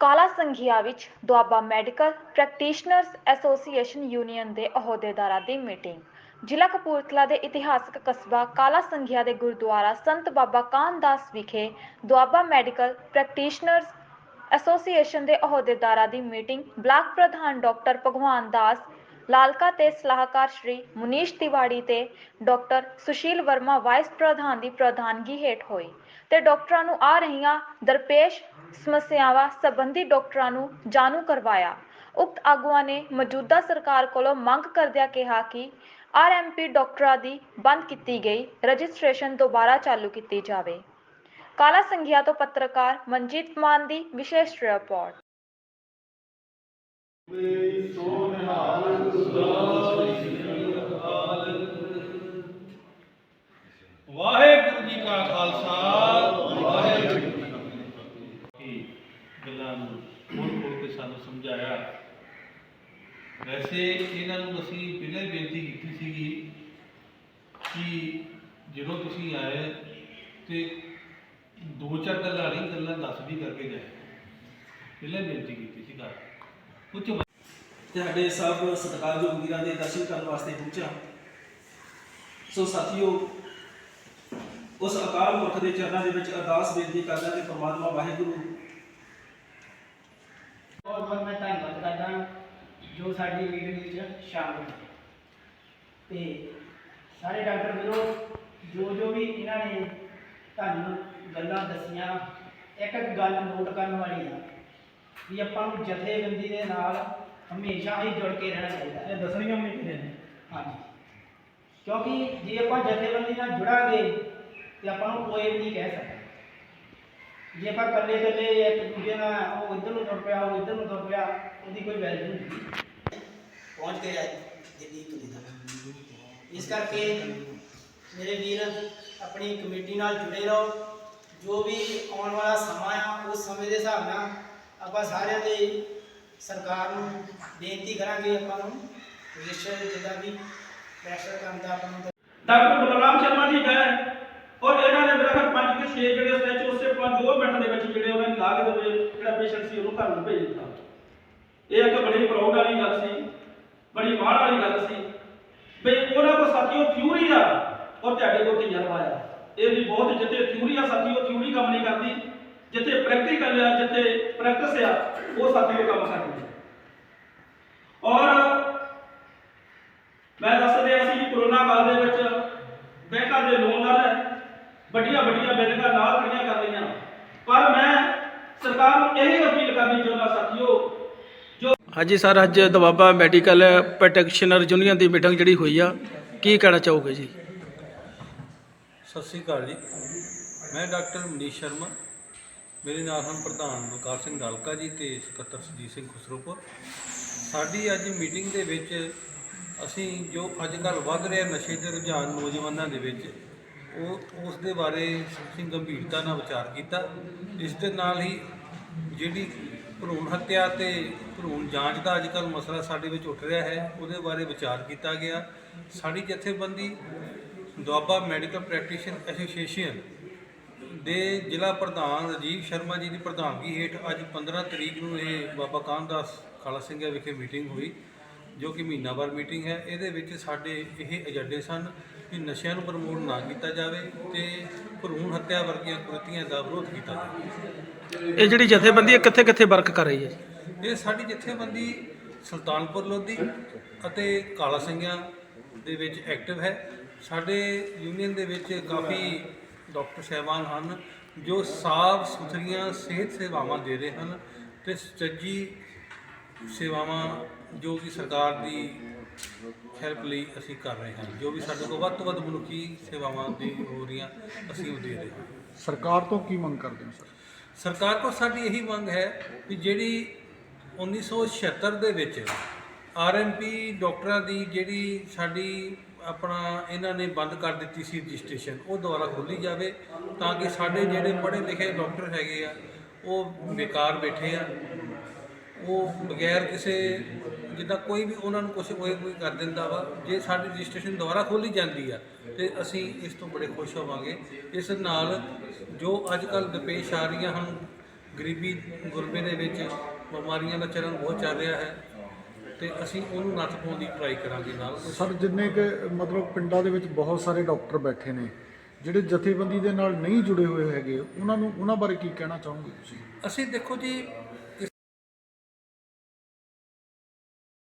ਸੰਘਿਆ ਵਿੱਚ Doaba medical practitioners association union ਦੇ ਅਹੁਦੇਦਾਰਾਂ ਦੀ ਮੀਟਿੰਗ। ਜ਼ਿਲ੍ਹਾ ਕਪੂਰਥਲਾ ਦੇ ਇਤਿਹਾਸਕ ਕਸਬਾ ਕਾਲਾ ਸੰਘਿਆ ਦੇ ਗੁਰਦੁਆਰਾ ਸੰਤ ਬਾਬਾ ਕਾਨਦਾਸ ਵਿਖੇ ਦੁਆਬਾ ਮੈਡੀਕਲ ਪ੍ਰੈਕਟੀਸ਼ਨਰਜ਼ ਐਸੋਸੀਏਸ਼ਨ ਦੇ ਅਹੁਦੇਦਾਰਾਂ ਦੀ ਮੀਟਿੰਗ। ਬਲਾਕ ਪ੍ਰਧਾਨ ਡਾਕਟਰ ਭਗਵਾਨ ਦਾਸ, ਲਾਲਕਾ ਤੇ ਸਲਾਹਕਾਰ ਸ਼੍ਰੀ ਮੁਨੀਸ਼ ਤਿਵਾੜੀ ਤੇ ਡਾਕਟਰ ਸੁਸ਼ੀਲ ਵਰਮਾ ਵਾਈਸ ਪ੍ਰਧਾਨ ਦੀ ਪ੍ਰਧਾਨਗੀ ਹੇਠ ਹੋਈ ਤੇ ਡਾਕਟਰਾਂ ਨੂੰ ਆ ਰਹੀਆਂ ਦਰਪੇਸ਼ ਸਮੱਸਿਆਵਾਂ ਸੰਬੰਧੀ ਡਾਕਟਰਾਂ ਨੂੰ ਜਾਣੂ ਕਰਵਾਇਆ। ਉਕਤ ਆਗੂਆਂ ਨੇ ਮੌਜੂਦਾ ਸਰਕਾਰ ਕੋਲੋਂ ਮੰਗ ਕਰਦਿਆਂ ਕਿਹਾ ਕਿ ਆਰਐਮਪੀ ਡਾਕਟਰਾਂ ਦੀ ਬੰਦ ਕੀਤੀ ਗਈ, ਰਜਿਸਟ੍ਰੇਸ਼ਨ ਦੁਬਾਰਾ ਚਾਲੂ ਕੀਤੀ ਜਾਵੇ। ਕਾਲਾ ਸੰਘਿਆ ਤੋਂ ਪੱਤਰਕਾਰ ਮਨਜੀਤ ਮਾਨ ਦੀ ਵਿਸ਼ੇਸ਼ ਰਿਪੋਰਟ। ਵਾਹਿਗੁਰੂ ਜੀ ਕਾ ਖਾਲਸਾ ਵਾਹਿਗੁਰੂ ਜੀ ਕੀ ਫਤਿਹ ਕੀ ਗੱਲਾਂ ਨੂੰ ਖੋਲ ਖੋਲ ਕੇ ਸਾਨੂੰ ਸਮਝਾਇਆ। ਵੈਸੇ ਇਹਨਾਂ ਨੂੰ ਅਸੀਂ ਪਹਿਲਾਂ ਬੇਨਤੀ ਕੀਤੀ ਸੀਗੀ ਕਿ ਜਦੋਂ ਤੁਸੀਂ ਆਏ ਤੇ ਦੋ ਚਾਰ ਗੱਲਾਂ ਨਹੀਂ, ਗੱਲਾਂ ਦੱਸ ਵੀ ਕਰਕੇ ਜਾਏ। ਪਹਿਲਾਂ ਬੇਨਤੀ ਕੀਤੀ ਸੀ ਘਰ। ਕੁਝ ਤੁਹਾਡੇ ਸਭ ਸਤਿਕਾਰਯੋਗ ਵੀਰਾਂ ਦੇ ਦਰਸ਼ਨ ਕਰਨ ਵਾਸਤੇ ਪਹੁੰਚਿਆ ਸੋ ਸਾਥੀਓ, ਉਸ ਅਕਾਲ ਪੁਰਖ ਦੇ ਚਰਨਾਂ ਦੇ ਵਿੱਚ ਅਰਦਾਸ ਬੇਨਤੀ ਕਰਦਾ ਕਿ ਪ੍ਰਮਾਤਮਾ ਵਾਹਿਗੁਰੂ ਬਹੁਤ ਬਹੁਤ ਮੈਂ ਧੰਨਵਾਦ ਕਰਦਾ ਜੋ ਸਾਡੀ ਮੀਟਿੰਗ ਵਿੱਚ ਸ਼ਾਮਲ ਹੋਏ। ਤੇ ਸਾਰੇ ਡਾਕਟਰ ਵੀਰੋ ਜੋ ਜੋ ਵੀ ਇਹਨਾਂ ਨੇ ਤੁਹਾਨੂੰ ਗੱਲਾਂ ਦੱਸੀਆਂ ਇੱਕ ਇੱਕ ਗੱਲ ਨੋਟ ਕਰਨ ਵਾਲੀ ਆ ਵੀ ਆਪਾਂ ਨੂੰ ਜਥੇਬੰਦੀ ਦੇ ਨਾਲ ਹਮੇਸ਼ਾ ਹੀ ਜੁੜ ਕੇ ਰਹਿਣਾ ਚਾਹੀਦਾ ਹੈ। ਦੱਸਣੀਆਂ ਵੀ ਨੇ ਹਾਂਜੀ। ਕਿਉਂਕਿ ਜੇ ਆਪਾਂ ਜਥੇਬੰਦੀ ਨਾਲ ਜੁੜਾਂਗੇ ਤੇ ਆਪਾਂ ਨੂੰ ਕੋਈ ਵੀ ਨਹੀਂ ਕਹਿ ਸਕਦਾ। ਜੇ ਆਪਾਂ ਇਕੱਲੇ ਇਕੱਲੇ ਇੱਕ ਦੂਜੇ ਨਾਲ ਉਹ ਇੱਧਰ ਨੂੰ ਤੁਰ ਪਿਆ ਉਹ ਇੱਧਰ ਨੂੰ ਤੁਰ ਪਿਆ ਉਹਦੀ ਕੋਈ ਵੈਲਿਊ ਨਹੀਂ ਪਹੁੰਚ ਕੇ ਦਿੱਲੀ ਤੋਂ ਇਸ ਕਰਕੇ ਮੇਰੇ ਵੀਰ ਆਪਣੀ ਕਮੇਟੀ ਨਾਲ ਜੁੜੇ ਰਹੋ। ਜੋ ਵੀ ਆਉਣ ਵਾਲਾ ਸਮਾਂ ਆ ਉਸ ਸਮੇਂ ਦੇ ਹਿਸਾਬ ਨਾਲ ਆਪਾਂ ਸਾਰਿਆਂ ਦੇ ਸਰਕਾਰ ਨੂੰ ਬੇਨਤੀ ਕਰਾਂਗੇ ਆਪਾਂ ਨੂੰ ਰਜਿਸਟਰ ਜਿੱਦਾਂ ਵੀ ਪ੍ਰੈਸ਼ਰ ਕਰਨ ਦਾ ਆਪਾਂ ਨੂੰ। ਡਾਕਟਰ ਬਲਰਾਮ ਸ਼ਰਮਾ ਜੀ ਗਏ ਔਰ ਇਹਨਾਂ ਨੇ ਮੇਰਾ ਖਿਆਲ ਪੰਜ ਕਿ 6 ਜਿਹੜੇ ਸਟੈਚ ਉਸੇ ਪੰਜ 2 ਮਿੰਟ ਦੇ ਵਿੱਚ ਜਿਹੜੇ ਉਹਨਾਂ ਨੇ ਲਾ ਕੇ ਦੇਵੇ ਜਿਹੜਾ ਪੇਸ਼ੈਂਟ ਘਰ ਨੂੰ ਭੇਜ ਦਿੱਤਾ। ਇਹ ਇੱਕ ਬੜੀ ਪ੍ਰਾਊਡ ਵਾਲੀ ਗੱਲ ਸੀ, ਬੜੀ ਮਾਣ ਵਾਲੀ ਗੱਲ ਸੀ। ਵੀ ਉਹਨਾਂ ਕੋਲ ਸਾਥੀਓ ਥਿਊਰੀ ਆ ਔਰ ਤੁਹਾਡੇ ਕੋਲ ਤਜਰਬਾ ਆ। ਇਹ ਵੀ ਬਹੁਤ ਜਿੱਥੇ ਥਿਊਰੀ ਆ ਸਾਥੀਓ ਥਿਊਰੀ ਕੰਮ ਨਹੀਂ ਕਰਦੀ। ਜਿੱਥੇ ਪ੍ਰੈਕਟੀਕਲ ਆ, ਜਿੱਥੇ ਪ੍ਰੈਕਟਿਸ ਆ, ਉਹ ਸਾਥੀਓ ਕੰਮ ਕਰਦੀ ਔਰ ਮੈਂ ਦੱਸ ਰਿਹਾ ਸੀ ਕੋਰੋਨਾ ਕਾਲ ਦੇ ਵਿੱਚ ਬੈਂਕਾਂ ਦੇ ਲੋਨ ਨਾਲ ਵੱਡੀਆਂ ਵੱਡੀਆਂ ਬਿਲਡਿੰਗਾਂ ਨਾਲ ਖੜੀਆਂ ਕਰ ਲਈਆਂ। ਪਰ ਮੈਂ ਸਰਕਾਰ ਨੂੰ ਇਹ ਅਪੀਲ ਕਰਨੀ ਚਾਹੁੰਦਾ ਸਾਥੀਓ ਜੋ ਹਾਂਜੀ ਸਰ ਅੱਜ ਦਵਾਬਾ ਮੈਡੀਕਲ ਪ੍ਰੋਟੈਕਸ਼ਨਰ ਯੂਨੀਅਨ ਦੀ ਮੀਟਿੰਗ ਜਿਹੜੀ ਹੋਈ ਆ ਕੀ ਕਹਿਣਾ ਚਾਹੋਗੇ ਜੀ? ਸਤਿ ਸ੍ਰੀ ਅਕਾਲ ਜੀ। ਮੈਂ ਡਾਕਟਰ ਮਨੀਸ਼ ਸ਼ਰਮਾ ਮੇਰੇ ਨਾਲ ਹਨ ਪ੍ਰਧਾਨ ਵਿਕਾਸ ਸਿੰਘ ਗਾਲਕਾ ਜੀ ਤੇ ਸਕੱਤਰ ਸੁਜੀਤ ਸਿੰਘ ਖੁਸਰੋਪੁਰ। ਸਾਡੀ ਅੱਜ ਮੀਟਿੰਗ ਦੇ ਵਿੱਚ ਅਸੀਂ ਜੋ ਅੱਜ ਕੱਲ੍ਹ ਵੱਧ ਰਿਹਾ ਨਸ਼ੇ ਦੇ ਰੁਝਾਨ ਨੌਜਵਾਨਾਂ ਦੇ ਵਿੱਚ ਉਹ ਉਸ ਦੇ ਬਾਰੇ ਅਸੀਂ ਗੰਭੀਰਤਾ ਨਾਲ ਵਿਚਾਰ ਕੀਤਾ। ਇਸ ਦੇ ਨਾਲ ਹੀ ਜਿਹੜੀ ਭਰੂਣ ਹੱਤਿਆ ਤੇ ਭਰੂਣ ਜਾਂਚ ਦਾ ਅੱਜ ਕੱਲ੍ਹ ਮਸਲਾ ਸਾਡੇ ਵਿੱਚ ਉੱਠ ਰਿਹਾ ਹੈ, ਉਹਦੇ ਬਾਰੇ ਵਿਚਾਰ ਕੀਤਾ ਗਿਆ। ਸਾਡੀ ਜਥੇਬੰਦੀ ਦੁਆਬਾ ਮੈਡੀਕਲ ਪ੍ਰੈਕਟੀਸ਼ਨ ਐਸੋਸੀਏਸ਼ਨ ਦੇ ਜ਼ਿਲ੍ਹਾ ਪ੍ਰਧਾਨ ਰਾਜੀਵ ਸ਼ਰਮਾ ਜੀ ਦੀ ਪ੍ਰਧਾਨਗੀ ਹੇਠ ਅੱਜ 15 ਤਰੀਕ ਨੂੰ ਇਹ ਬਾਬਾ ਕਾਮਦਾਸ ਖਾਲਾ ਸਿੰਘਾ ਵਿਖੇ ਮੀਟਿੰਗ ਹੋਈ, ਜੋ ਕਿ ਮਹੀਨਾਵਾਰ ਮੀਟਿੰਗ ਹੈ। ਇਹਦੇ ਵਿੱਚ ਸਾਡੇ ਇਹ ਏਜੰਡੇ ਸਨ ਕਿ ਨਸ਼ਿਆਂ ਨੂੰ ਪ੍ਰਮੋਟ ਨਾ ਕੀਤਾ ਜਾਵੇ ਤੇ ਭਰੂਣ ਹੱਤਿਆ ਵਰਗੀਆਂ ਕੁਰੀਤੀਆਂ ਦਾ ਵਿਰੋਧ ਕੀਤਾ ਜਾਵੇ। ਇਹ ਜਿਹੜੀ ਜਥੇਬੰਦੀ ਹੈ ਕਿੱਥੇ ਕਿੱਥੇ ਵਰਕ ਕਰ ਰਹੀ ਹੈ? ਇਹ ਸਾਡੀ ਜਥੇਬੰਦੀ ਸੁਲਤਾਨਪੁਰ ਲੋਧੀ ਅਤੇ ਕਾਲਾ ਸਿੰਘਾਂ ਦੇ ਵਿੱਚ ਐਕਟਿਵ ਹੈ। ਸਾਡੇ ਯੂਨੀਅਨ ਦੇ ਵਿੱਚ ਕਾਫੀ ਡਾਕਟਰ ਸਾਹਿਬਾਨ ਹਨ ਜੋ ਸਾਫ਼ ਸੁਥਰੀਆਂ ਸਿਹਤ ਸੇਵਾਵਾਂ ਦੇ ਰਹੇ ਹਨ ਤੇ ਸੁਚੱਜੀ ਸੇਵਾਵਾਂ ਜੋ ਕਿ ਸਰਕਾਰ ਦੀ ਹੈਲਪ ਲਈ ਅਸੀਂ ਕਰ ਰਹੇ ਹਾਂ ਜੋ ਵੀ ਸਾਡੇ ਕੋਲ ਵੱਧ ਤੋਂ ਵੱਧ ਮਨੁੱਖੀ ਸੇਵਾਵਾਂ ਦੀ ਹੋ ਰਹੀਆਂ ਅਸੀਂ ਉਹ ਦੇ ਰਹੇ ਹਾਂ। ਸਰਕਾਰ ਤੋਂ ਕੀ ਮੰਗ ਕਰਦੇ ਹੋ ਸਰ? ਸਰਕਾਰ ਕੋਲ ਸਾਡੀ ਇਹੀ ਮੰਗ ਹੈ ਕਿ ਜਿਹੜੀ 1976 ਦੇ ਵਿੱਚ ਆਰਐਮਪੀ ਡਾਕਟਰਾਂ ਦੀ ਜਿਹੜੀ ਸਾਡੀ ਆਪਣਾ ਇਹਨਾਂ ਨੇ ਬੰਦ ਕਰ ਦਿੱਤੀ ਸੀ ਰਜਿਸਟ੍ਰੇਸ਼ਨ ਉਹ ਦੁਬਾਰਾ ਖੋਲੀ ਜਾਵੇ ਤਾਂ ਕਿ ਸਾਡੇ ਜਿਹੜੇ ਪੜ੍ਹੇ ਲਿਖੇ ਡਾਕਟਰ ਹੈਗੇ ਆ ਉਹ ਬੇਕਾਰ ਬੈਠੇ ਆ। ਉਹ ਬਗੈਰ ਕਿਸੇ ਜਿੱਦਾਂ ਕੋਈ ਵੀ ਉਹਨਾਂ ਨੂੰ ਕੁਝ ਕੋਈ ਕੋਈ ਕਰ ਦਿੰਦਾ ਵਾ ਜੇ ਸਾਡੀ ਰਜਿਸਟ੍ਰੇਸ਼ਨ ਦੁਬਾਰਾ ਖੋਲੀ ਜਾਂਦੀ ਆ ਤੇ ਅਸੀਂ ਇਸ ਤੋਂ ਬੜੇ ਖੁਸ਼ ਹੋਵਾਂਗੇ। ਇਸ ਨਾਲ ਜੋ ਅੱਜ ਕੱਲ੍ਹ ਦਰਪੇਸ਼ ਆ ਰਹੀਆਂ ਹਨ ਗਰੀਬੀ ਗੁਰਬੇ ਦੇ ਵਿੱਚ ਬਿਮਾਰੀਆਂ ਦਾ ਚਰਨ ਬਹੁਤ ਚੱਲ ਰਿਹਾ ਹੈ ਤੇ ਅਸੀਂ ਉਹਨੂੰ ਨੱਥ ਪਾਉਣ ਦੀ ਟਰਾਈ ਕਰਾਂਗੇ ਨਾਲ। ਸਰ ਜਿੰਨੇ ਕਿ ਮਤਲਬ ਪਿੰਡਾਂ ਦੇ ਵਿੱਚ ਬਹੁਤ ਸਾਰੇ ਡਾਕਟਰ ਬੈਠੇ ਨੇ ਜਿਹੜੇ ਜਥੇਬੰਦੀ ਦੇ ਨਾਲ ਨਹੀਂ ਜੁੜੇ ਹੋਏ ਹੈਗੇ ਉਹਨਾਂ ਨੂੰ ਉਹਨਾਂ ਬਾਰੇ ਕੀ ਕਹਿਣਾ ਚਾਹੋਗੇ ਤੁਸੀਂ? ਅਸੀਂ ਦੇਖੋ ਜੀ